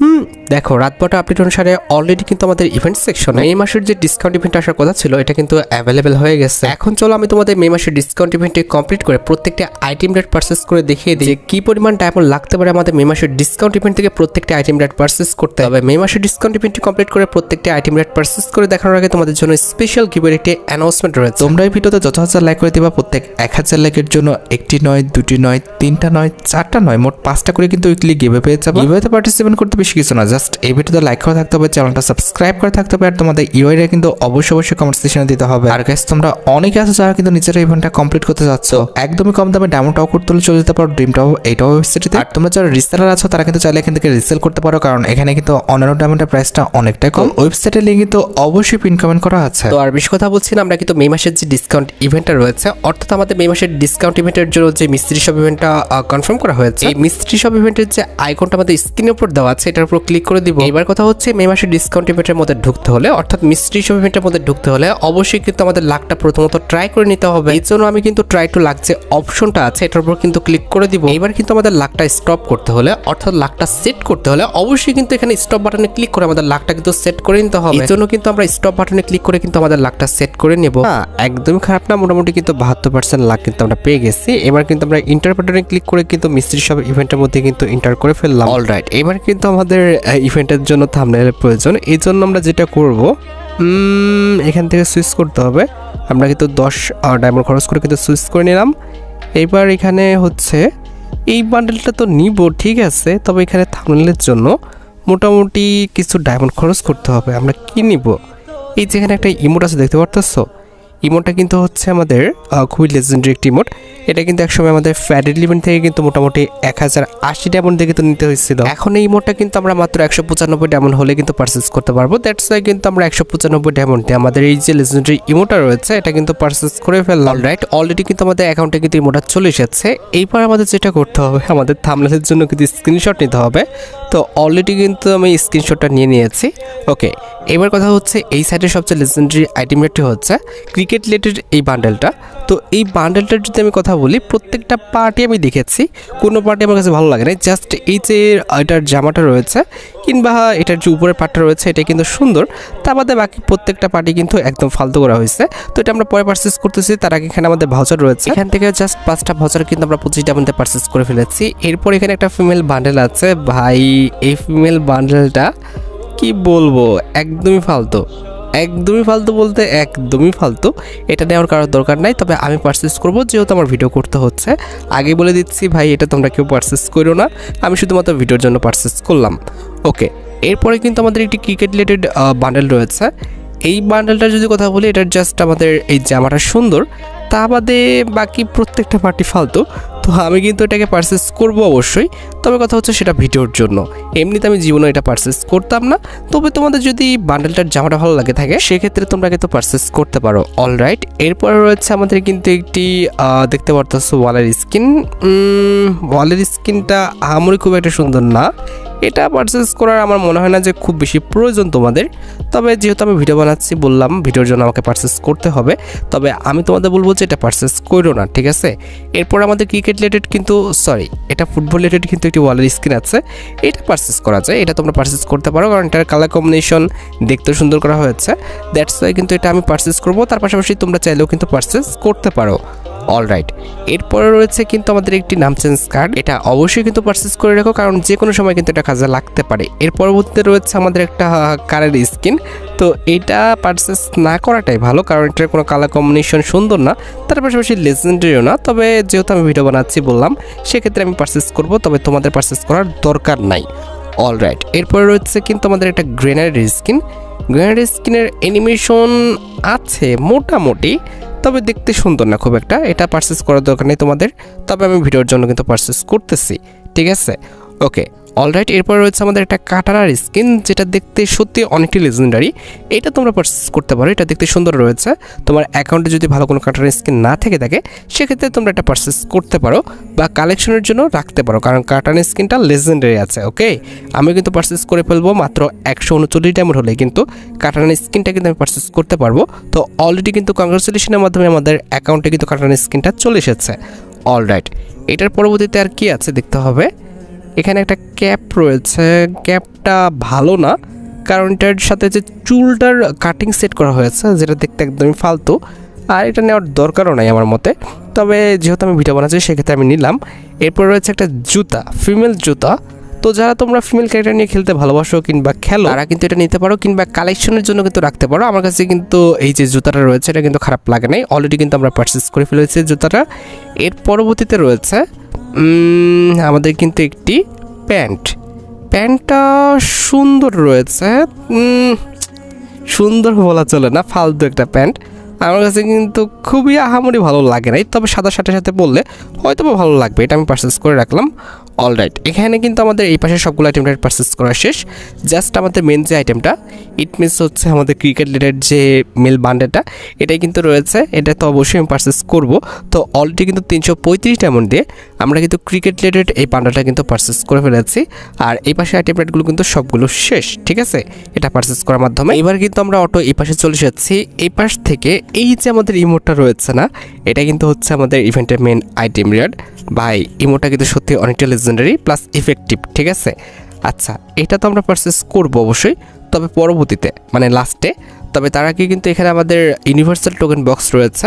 হুম দেখো রাত বারোটা আপডেট অনুসারে অলরেডি কিন্তু আমাদের ইভেন্ট সেকশনে এই মাসের যে ডিসকাউন্ট ইভেন্ট আসার কথা ছিল এটা কিন্তু অ্যাভেলেবেল হয়ে গেছে। এখন চলো আমি তোমাদের মে মাসের ডিসকাউন্ট ইভেন্টে কমপ্লিট করে প্রত্যেকটা আইটেম রেট পারচেস করে দেখিয়ে দিই। যে কি পরিমাণ ডায়মন্ড লাগতে পারে আমাদের মে মাসের ডিসকাউন্ট ইভেন্ট থেকে প্রত্যেকটা আইটেম রেট পারচেস করতে হবে। মে মাসের ডিসকাউন্ট ইভেন্টটি কমপ্লিট করে প্রত্যেকটা আইটেম রেট পারচেস করে দেখানোর আগে তোমাদের জন্য স্পেশাল গিভের একটি অ্যানাউন্সমেন্ট রয়েছে। তোমরা এই ভিডিওতে যত হাজার লাইক করে দিবা প্রত্যেক এক হাজার লাইকের জন্য একটি নয় দুটি নয় তিনটা নয় চারটা নয় মোট পাঁচটা করে কিন্তু উইকলি গিভে পেয়ে যাবে। গিভেতে পার্টিসিপেট করতে বেশি কিছু না জাস্ট এই ভিডিওতে লাইক করে থাকতে হবে চ্যানেলটা সাবস্ক্রাইব করে থাকতে হবে আর তোমাদের ইউআইরা কিন্তু অবশ্যই অবশ্যই কমেন্ট সেকশনে দিতে হবে। আর গাইস তোমরা অনেকে আছে যারা কিন্তু নিজের ইভেন্টটা কমপ্লিট করতে যাচ্ছ একদমই কম দামে ডায়মন্ড টাও করতে হলে চলে যেতে পারো ড্রিম টাও এইটাও ওয়েবসাইটে আর তোমরা যারা রিসেলার আছো তারা কিন্তু চাইলে এখান থেকে রিসেল করতে পারো কারণ এখানে কিন্তু অন্যান্য ডায়মন্ডের প্রাইসটা অনেকটাই কম। ওয়েবসাইটের লিঙ্ক কিন্তু অবশ্যই পিন কমেন্ট করা আছে। তো আর বেশি কথা বলছি না আমরা কিন্তু মে মাসের যে ডিসকাউন্ট ইভেন্টটা রয়েছে অর্থাৎ আমাদের মে মাসের ডিসকাউন্ট ইভেন্টের জন্য যে মিস্ত্রি সব ইভেন্টটা কনফার্ম করা হয়েছে এই মিস্ত্রি সব ইভেন্টের যে আইকনটা আমাদের স্ক্রিনের উপর দেওয়া আছে এটার উপর ক্লিক করে দিব। এবার কথা হচ্ছে মে মাসের ডিসকাউন্ট ইভেন্টের মধ্যে ঢুকতে হলে, অর্থাৎ মিস্ত্রি শপ ইভেন্টের মধ্যে ঢুকতে হলে অবশ্যই কিন্তু আমাদের লাকটা প্রথমত ট্রাই করে নিতে হবে। এই জন্য আমি কিন্তু ট্রাই টু লাক যে অপশনটা আছে, এটার উপর কিন্তু ক্লিক করে দিব। এবার কিন্তু আমাদের লাকটা স্টপ করতে হলে, অর্থাৎ লাকটা সেট করতে হলে অবশ্যই কিন্তু এখানে স্টপ বাটনে ক্লিক করে আমাদের লাকটা কিন্তু সেট করে নিতে হবে। এই জন্য কিন্তু আমরা স্টপ বাটনে ক্লিক করে কিন্তু আমাদের লাকটা সেট করে নেব। হ্যাঁ একদমই খারাপ না, মোটামুটি কিন্তু বাহাত্তর পার্সেন্ট লাক কিন্তু আমরা পেয়ে গেছি। এবার কিন্তু আমরা ইন্টার বাটনে ক্লিক করে কিন্তু মিস্ত্রি সব ইভেন্টের মধ্যে কিন্তু ইন্টার করে ফেললাম। অলরাইট এবার কিন্তু আমাদের ইভেন্টের জন্য থামনেলের প্রয়োজন। এই জন্য আমরা যেটা করব এখান থেকে সুইচ করতে হবে। আমরা কিন্তু দশ ডায়মন্ড খরচ করে কিন্তু সুইচ করে নিলাম। এবার এখানে হচ্ছে, এই বান্ডেলটা তো নিব, ঠিক আছে, তবে এখানে থামনেলের জন্য মোটামুটি কিছু ডায়মন্ড খরচ করতে হবে। আমরা কি নিব? এই যেখানে একটা ইমোট আছে, দেখতে পারতেছো? ইমোটটা কিন্তু হচ্ছে আমাদের খুবই লেজেন্ডারি একটি ইমোট। এটা কিন্তু একসময় আমাদের ফ্যাডেড লিভেন্ট থেকে কিন্তু মোটামুটি এক হাজার আশি ডায়মন্ড দিয়ে কিন্তু নিতে হয়েছিল। এখন এই ইমোটটা কিন্তু আমরা মাত্র একশো পঁচানব্বই ডায়মন্ড হলে কিন্তু পারচেস করতে পারব। দ্যাটস ওয়াই কিন্তু আমরা একশো পঁচানব্বই ডায়মন্ড আমাদের এই যে লেজেন্ডারি ইমোটা রয়েছে, এটা কিন্তু পারচেস করে ফেললাম। রাইট অলরেডি কিন্তু আমাদের অ্যাকাউন্টে কিন্তু ইমোটা চলে এসেছে। এইবার আমাদের যেটা করতে হবে, আমাদের থামলের জন্য কিন্তু স্ক্রিনশট নিতে হবে। তো অলরেডি কিন্তু আমি স্ক্রিনশটটা নিয়ে নিয়েছি। ওকে এবার কথা হচ্ছে এই সাইডের সবচেয়ে লেজেন্ডারি আইটেমটি হচ্ছে ক্রিকেট রিলেটেড এই বান্ডেলটা তো এই বান্ডেলটার যদি আমি কথা বলি, প্রত্যেকটা পার্টি আমি দেখেছি, কোনো পার্টি আমার কাছে ভালো লাগে না জাস্ট এই যে এটার জামাটা রয়েছে, কিংবা এটার যে উপরের পার্টটা রয়েছে এটা কিন্তু সুন্দর। তা বাদে বাকি প্রত্যেকটা পার্টি কিন্তু একদম ফালতু করা হয়েছে। তো এটা আমরা পরে পারচেস করতেছি, তার আগে এখানে আমাদের ভাউচার রয়েছে। এখান থেকে জাস্ট পাঁচটা ভাউচার কিন্তু আমরা পঁচিশটা মধ্যে পারচেস করে ফেলেছি। এরপর এখানে একটা ফিমেল বান্ডেল আছে। ভাই, এই ফিমেল বান্ডেলটা কি বলব? একদমই ফালতু। একদমই ফালতু বলতে একদমই ফালতু। এটা নেওয়ার কারোর দরকার নাই, তবে আমি পারচেস করব যেহেতু আমার ভিডিও করতে হচ্ছে। আগে বলে দিচ্ছি, ভাই, এটা তোমরা কেউ পারচেস করো না। আমি শুধুমাত্র ভিডিওর জন্য পারচেস করলাম। ওকে এরপরে কিন্তু আমাদের একটি ক্রিকেট রিলেটেড বান্ডেল রয়েছে। এই বান্ডেলটা যদি কথা বলি, এটার জাস্ট আমাদের এই জামাটা সুন্দর। তা বাদে বাকি প্রত্যেকটা পার্টি ফালতু। তো আমি কিন্তু এটাকে পারচেস করব অবশ্যই। তবে কথা হচ্ছে সেটা ভিডিওর জন্য। এমনিতে আমি জীবনে এটা পারচেস করতাম না। তবে তোমাদের যদি বান্ডেলটার জামাটা ভালো লাগে থাকে, সেক্ষেত্রে তোমরা কিন্তু পারচেস করতে পারো। অলরাইট এরপরে রয়েছে আমাদের কিন্তু একটি দেখতে পারতেছো ওয়ালের স্কিন ওয়ালের স্কিনটা আমারই খুব একটা সুন্দর না। এটা পারচেস করার আমার মনে হয় না যে খুব বেশি প্রয়োজন তোমাদের। তবে যেহেতু আমি ভিডিও বানাচ্ছি, বললাম ভিডিওর জন্য আমাকে পারচেস করতে হবে। তবে আমি তোমাদের বলব যে এটা পারচেস করো না, ঠিক আছে? এরপর আমাদের ক্রিকেট রিলেটেড কিন্তু সরি এটা ফুটবল রিলেটেড কিন্তু একটি ওয়ালের স্ক্রিন আছে, এটা পারচেস করা যায়, এটা তোমরা পারচেস করতে পারো, কারণ এটার কালার কম্বিনেশন দেখতে সুন্দর করা হয়েছে। দ্যাটস ওয়াই কিন্তু এটা আমি পারচেস করব, তার পাশাপাশি তোমরা চাইলেও কিন্তু পারচেস করতে পারো। অলরাইট এরপরে রয়েছে কিন্তু আমাদের একটি নাম চেঞ্জ কার্ড এটা অবশ্যই কিন্তু পারচেস করে রাখো, কারণ যে কোনো সময় কিন্তু এটা কাজে লাগতে পারে। এর পরবর্তীতে রয়েছে আমাদের একটা কারের স্কিন তো এটা পারচেস না করাটাই ভালো, কারণ এটার কোনো কালার কম্বিনেশন সুন্দর না। তার পাশাপাশি লেজেন্ডারিও না। তবে যেহেতু আমি ভিডিও বানাচ্ছি বললাম, সেক্ষেত্রে আমি পারচেস করব, তবে তোমাদের পারচেস করার দরকার নাই। অলরাইট এরপরে রয়েছে কিন্তু আমাদের একটা গ্রেনারি স্কিন গ্রেনারি স্কিনের অ্যানিমেশন আছে মোটামুটি। তবে দেখতে সুন্দর না খুব একটা। এটা পারচেস করার দরকার নেই তোমাদের। তবে আমি ভিডিওর জন্য কিন্তু পারচেস করতেছি। ঠিক আছে? ওকে অলরাইট এরপর রয়েছে আমাদের একটা কাটারার স্কিন যেটা দেখতে সত্যি অনেকটি লেজেন্ডারি এটা তোমরা পারচেস করতে পারো, এটা দেখতে সুন্দর রয়েছে। তোমার অ্যাকাউন্টে যদি ভালো কোনো কাটার স্কিন না থেকে থাকে, সেক্ষেত্রে তোমরা এটা পারচেস করতে পারো বা কালেকশনের জন্য রাখতে পারো, কারণ কাটার স্কিনটা লেজেন্ডারি আছে ওকে আমি কিন্তু পারচেস করে ফেলব মাত্র একশো উনচল্লিশ ডায়মন্ড হলে কিন্তু কাটার স্কিনটা কিন্তু আমি পারচেস করতে পারব। তো অলরেডি কিন্তু কংগ্রেচুলেশনের মাধ্যমে আমাদের অ্যাকাউন্টে কিন্তু কাটার স্কিনটা চলে এসেছে। অলরাইট এটার পরবর্তীতে আর কি আছে দেখতে হবে? এখানে একটা ক্যাপ রয়েছে। ক্যাপটা ভালো না, কারণ এটার সাথে যে চুলটার কাটিং সেট করা হয়েছে, যেটা দেখতে একদমই ফালতু, আর এটা নেওয়ার দরকারও নাই আমার মতে। তবে যেহেতু আমি ভিডিও বানাচ্ছি, সেক্ষেত্রে আমি নিলাম। এরপর রয়েছে একটা জুতা ফিমেল জুতা। তো যারা তোমরা ফিমেল ক্যারেক্টার নিয়ে খেলতে ভালোবাসো কিংবা খেলো, তারা কিন্তু এটা নিতে পারো, কিংবা কালেকশনের জন্য কিন্তু রাখতে পারো। আমার কাছে কিন্তু এই যে জুতাটা রয়েছে, এটা কিন্তু খারাপ লাগে নাই। অলরেডি কিন্তু আমরা পারচেস করে ফেলেছি জুতাটা। এর পরবর্তীতে রয়েছে আমাদের কিন্তু একটি প্যান্ট। প্যান্টটা সুন্দর রয়েছে। সুন্দর বলা চলে না, ফালতু একটা প্যান্ট। আমার কাছে কিন্তু খুবই আহামরি ভালো লাগে নাই, তবে সাদা সাথে সাথে বললে হয়তো বা ভালো লাগবে, এটা আমি পারচেস করে রাখলাম। অলরাইট এখানে কিন্তু আমাদের এই পাশে সবগুলো আইটেমটা পারচেস করা শেষ। জাস্ট আমাদের মেন যে আইটেমটা ইট মিনস হচ্ছে আমাদের ক্রিকেট রিলেটেড যে মেল বান্ডেলটা এটাই কিন্তু রয়েছে। এটা তো অবশ্যই আমি পারচেস করব। তো অলরেডি কিন্তু তিনশো পঁয়ত্রিশ অ্যামাউন্ট দিয়ে আমরা কিন্তু ক্রিকেট রিলেটেড এই বান্ডেলটা কিন্তু পারচেস করে ফেলেছি। আর এই পাশে আইটেম রেটগুলো কিন্তু সবগুলো শেষ, ঠিক আছে? এটা পারচেস করার মাধ্যমে। এবার কিন্তু আমরা অটো এই পাশে চলে এসেছি। এই পাশ থেকে এই যে আমাদের ইমোটটা রয়েছে না, এটা কিন্তু হচ্ছে আমাদের ইভেন্টের মেন আইটেম রেট ভাই ইমোটা কিন্তু সত্যি অনেকটা লেজেন্ডারি প্লাস ইফেক্টিভ ঠিক আছে? আচ্ছা এটা তো আমরা পারচেস করব অবশ্যই, তবে পরবর্তীতে মানে লাস্টে তবে তার আগে কিন্তু এখানে আমাদের ইউনিভার্সাল টোকেন বক্স রয়েছে,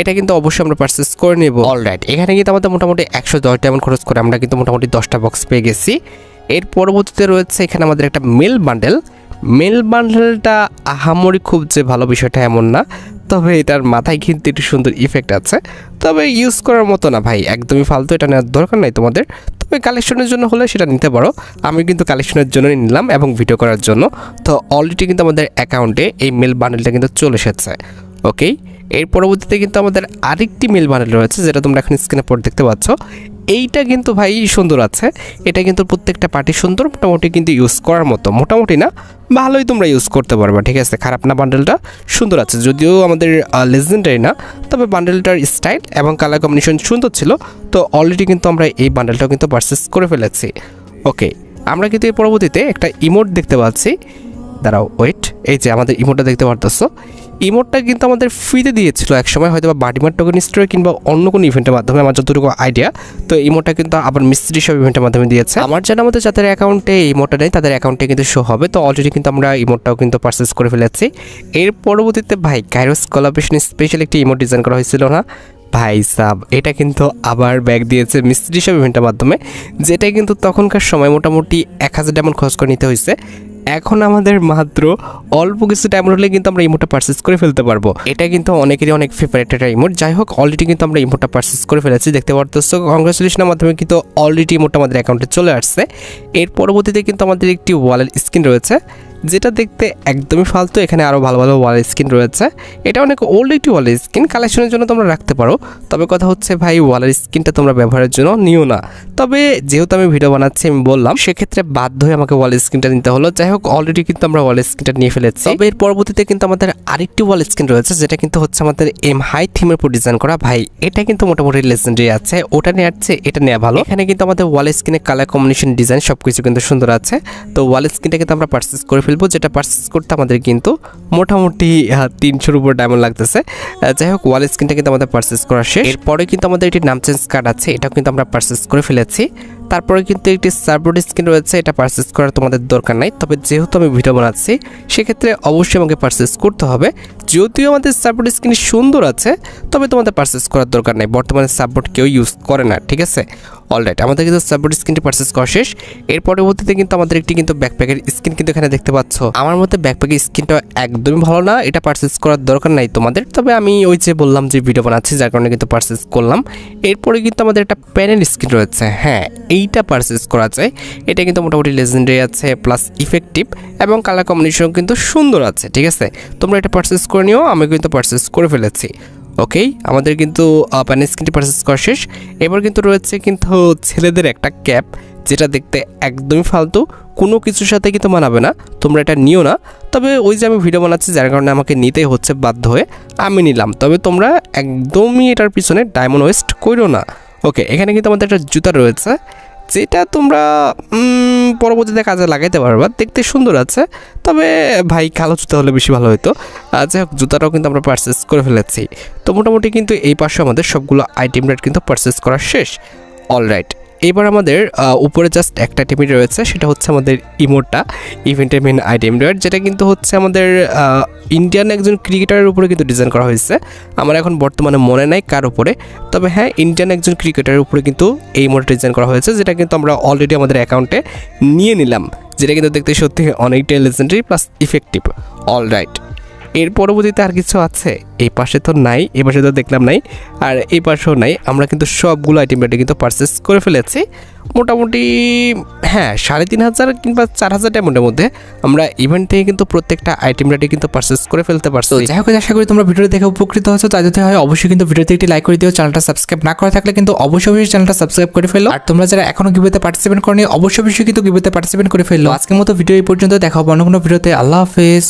এটা কিন্তু অবশ্যই আমরা পারচেস করে নেব। অলরাইট এখানে কিন্তু আমাদের মোটামুটি একশো দশ ডায়মন্ড খরচ করে আমরা কিন্তু মোটামুটি দশটা বক্স পেয়ে গেছি। এর পরবর্তীতে রয়েছে এখানে আমাদের একটা মেল বান্ডেল মেল বান্ডেলটা আহামরি খুব যে ভালো বিষয়টা এমন না তবে এটার মাথায় কিন্তু একটু সুন্দর ইফেক্ট আছে। তবে ইউজ করার মতো না ভাই, একদমই ফালতু এটা নেওয়ার দরকার নাই তোমাদের। তবে কালেকশনের জন্য হলে সেটা নিতে পারো। আমি কিন্তু কালেকশনের জন্য নিলাম এবং ভিডিও করার জন্য। তো অলরেডি কিন্তু আমাদের অ্যাকাউন্টে এই মেল বান্ডেলটা কিন্তু চলে এসেছে। ওকেই এর পরবর্তীতে কিন্তু আমাদের আরেকটি মেল বান্ডেল রয়েছে, যেটা তোমরা এখন স্ক্রিনে পর দেখতে পাচ্ছ। এইটা কিন্তু ভাই সুন্দর আছে। এটা কিন্তু প্রত্যেকটা পার্টি সুন্দর, মোটামুটি কিন্তু ইউজ করার মতো। মোটামুটি না, ভালোই তোমরা ইউজ করতে পারবা, ঠিক আছে? খারাপ না বান্ডেলটা সুন্দর আছে। যদিও আমাদের লেজেন্ডারি না, তবে বান্ডেলটার স্টাইল এবং কালার কম্বিনেশন সুন্দর ছিল। তো অলরেডি কিন্তু আমরা এই বান্ডেলটাও কিন্তু পারচেস করে ফেলেছি। ওকে আমরা কিন্তু এই পরবর্তীতে একটা ইমোট দেখতে পাচ্ছি। দাঁড়াও ওয়েট এই যে আমাদের ইমোটটা দেখতে পারতেছো। ইমোটটা কিন্তু আমাদের ফ্রিতে দিয়েছিল এক সময় হয়তো বা বাডিমার টোকেন স্টোরে কিংবা অন্য কোনো ইভেন্টের মাধ্যমে, আমার যতটুকু আইডিয়া তো ইমোটটা কিন্তু আবার মিস্ত্রি সব ইভেন্টের মাধ্যমে দিয়েছে। আমার জানা মতো যাদের অ্যাকাউন্টে ইমোটটা নেই, তাদের অ্যাকাউন্টে কিন্তু শো হবে। তো অলরেডি কিন্তু আমরা ইমোটটাও কিন্তু পারচেস করে ফেলেছি। এর পরবর্তীতে ভাই কাইরোস কলাবেশন স্পেশাল একটি ইমোট ডিজাইন করা হয়েছিল না? ভাই সাব, এটা কিন্তু আবার ব্যাগ দিয়েছে মিস্ত্রি সব ইভেন্টের মাধ্যমে যেটা কিন্তু তখনকার সময় মোটামুটি এক হাজার ডায়মন্ড খরচ করে নিতে হয়েছে। এখন আমাদের মাত্র অল্প কিছু টাইম হলে কিন্তু আমরা ইমোটটা পারচেস করে ফেলতে পারব। এটা কিন্তু অনেকেরই অনেক ফেভারেট একটা ইমোট যাই হোক অলরেডি কিন্তু আমরা ইমোটটা পারচেস করে ফেলেছি, দেখতে পারতেছ। কংগ্রেচুলেশনের মাধ্যমে কিন্তু অলরেডি ইমোটটা আমাদের অ্যাকাউন্টে চলে আসছে। এর পরবর্তীতে কিন্তু আমাদের একটি ওয়ালেট স্ক্রিন রয়েছে। যেটা দেখতে একদমই ফালতু, এখানে আরও ভালো ভালো ওয়াল স্ক্রিন রয়েছে। এটা অনেক ওল্ড একটি ওয়াল স্ক্রিন কালেকশনের জন্য তোমরা রাখতে পারো। তবে কথা হচ্ছে ভাই ওয়ালের স্ক্রিনটা তোমরা ব্যবহারের জন্য নিও না। তবে যেহেতু আমি ভিডিও বানাচ্ছি, আমি বললাম, সেক্ষেত্রে বাধ্য হয়ে আমাকে ওয়াল স্ক্রিনটা নিতে হলো। যাই হোক অলরেডি কিন্তু আমরা ওয়াল স্ক্রিনটা নিয়ে ফেলেছি। তবে এর পরবর্তীতে কিন্তু আমাদের আরেকটি ওয়াল স্ক্রিন রয়েছে, যেটা কিন্তু হচ্ছে আমাদের এম হাই থিমের উপর ডিজাইন করা। ভাই, এটা কিন্তু মোটামুটি লেজেন্ডারি আছে, ওটা নেওয়ার চেয়ে এটা নেওয়া ভালো। এখানে কিন্তু আমাদের ওয়াল স্ক্রিনের কালার কম্বিনেশন ডিজাইন সবকিছু কিন্তু সুন্দর আছে। তো ওয়াল স্ক্রিনটা কিন্তু আমরা পারচেস করে যেটা পারচেস করতে আমাদের কিন্তু মোটামুটি তিনশোর উপর ডায়মন্ড লাগতেছে। যাই হোক ওয়াল স্ক্রিনটা কিন্তু আমাদের পারচেস করা শেষ। এরপরে কিন্তু আমাদের একটি নাম চেঞ্জ কার্ড আছে, এটাও কিন্তু আমরা পারচেস করে ফেলেছি। তারপরে কিন্তু একটি সার্বোর্ড স্ক্রিন রয়েছে, এটা পারচেস করার তোমাদের দরকার নাই। তবে যেহেতু আমি ভিডিও বানাচ্ছি, সেক্ষেত্রে অবশ্যই আমাকে পারচেস করতে হবে। যদিও আমাদের সার্বোর্ড স্ক্রিন সুন্দর আছে, তবে তোমাদের পারচেস করার দরকার নেই। বর্তমানে সাপোর্ট কেউ ইউজ করে না, ঠিক আছে? অলরাইট আমাদের কিন্তু সাপোর্ট স্ক্রিনটি পারচেস করা শেষ। এর পরবর্তীতে কিন্তু আমাদের একটি কিন্তু ব্যাকপ্যাকের স্ক্রিন কিন্তু এখানে দেখতে পাচ্ছ। আমার মতে ব্যাকপ্যাকের স্ক্রিনটা একদমই ভালো না, এটা পারচেস করার দরকার নাই তোমাদের। তবে আমি ওই যে বললাম যে ভিডিও বানাচ্ছি, যার কারণে কিন্তু পারচেস করলাম। এরপরে কিন্তু আমাদের একটা প্যানেল স্ক্রিন রয়েছে হ্যাঁ এইটা পারচেস করা যায়। এটা কিন্তু মোটামুটি লেজেন্ডারি আছে প্লাস ইফেক্টিভ এবং কালার কম্বিনেশন কিন্তু সুন্দর আছে, ঠিক আছে? তোমরা এটা পারচেস করে নিও আমি কিন্তু পারচেস করে ফেলেছি। ওকেই আমাদের কিন্তু প্যানেল স্ক্রিনটি পারচেস করা শেষ। এবার কিন্তু রয়েছে কিন্তু ছেলেদের একটা ক্যাপ যেটা দেখতে একদমই ফালতু। কোনো কিছুর সাথে কিন্তু মানাবে না, তোমরা এটা নিও না। তবে ওই যে আমি ভিডিও বানাচ্ছি, যার কারণে আমাকে নিতেই হচ্ছে বাধ্য হয়ে, আমি নিলাম। তবে তোমরা একদমই এটার পিছনে ডায়মন্ড ওয়েস্ট করো না। ওকে এখানে কিন্তু আমাদের একটা জুতা রয়েছে, যেটা তোমরা পরবর্তীতে কাজে লাগাইতে পারবা, দেখতে সুন্দর আছে, তবে ভাই কালো জুতা হলে বেশি ভালো হতো যাই হোক, জুতাটাও কিন্তু আমরা পারচেস করে ফেলেছি। তো মোটামুটি কিন্তু এই পাশে আমাদের সবগুলো আইটেম রেট কিন্তু পারচেস করা শেষ। অলরাইট এবার আমাদের উপরে জাস্ট একটা টিমই রয়েছে, সেটা হচ্ছে আমাদের ইমোটটা ইভেন্টের মেন আইটেম রয়েছে, যেটা কিন্তু হচ্ছে আমাদের ইন্ডিয়ান একজন ক্রিকেটারের উপরে কিন্তু ডিজাইন করা হয়েছে। আমার এখন বর্তমানে মনে নাই কার উপরে, তবে হ্যাঁ ইন্ডিয়ান একজন ক্রিকেটারের উপরে কিন্তু এই ইমোটটা ডিজাইন করা হয়েছে, যেটা কিন্তু আমরা অলরেডি আমাদের অ্যাকাউন্টে নিয়ে নিলাম, যেটা কিন্তু দেখতে সত্যি অনেকটাই legendary plus effective all right এর পরবর্তীতে আর কিছু আছে। এই পাশে তো নাই, এই পাশে তো দেখলাম নাই, আর এই পাশেও নাই। আমরা কিন্তু সবগুলো আইটেম রেটে কিন্তু পারচেস করে ফেলেছি। মোটামুটি হ্যাঁ সাড়ে তিন হাজার কিংবা চার হাজার ডায়মন্ডের মধ্যে আমরা ইভেন্ট থেকে কিন্তু প্রত্যেকটা আইটেম রেটে কিন্তু পারচেস করে ফেলতে পারছি। যাই হোক, আশা করি তোমরা ভিডিও দেখে উপকৃত হয়েছো। তাই যদি হয়, অবশ্যই কিন্তু ভিডিওতে একটি লাইক করে দিও। চ্যানেলটা সাবস্ক্রাইব না করে থাকলে কিন্তু অবশ্যই অবশ্যই চ্যানেলটা সাবস্ক্রাইব করে ফেলো। আর তোমরা যারা এখনও গিভেতে পার্টিসিপেট করনি, অবশ্যই অবশ্যই কিন্তু গিভেতে পার্টিসিপেট করে ফেলো। আজকের মতো ভিডিও এই পর্যন্ত। দেখা হবে অন্য কোনো ভিডিওতে। আল্লাহ হাফেজ।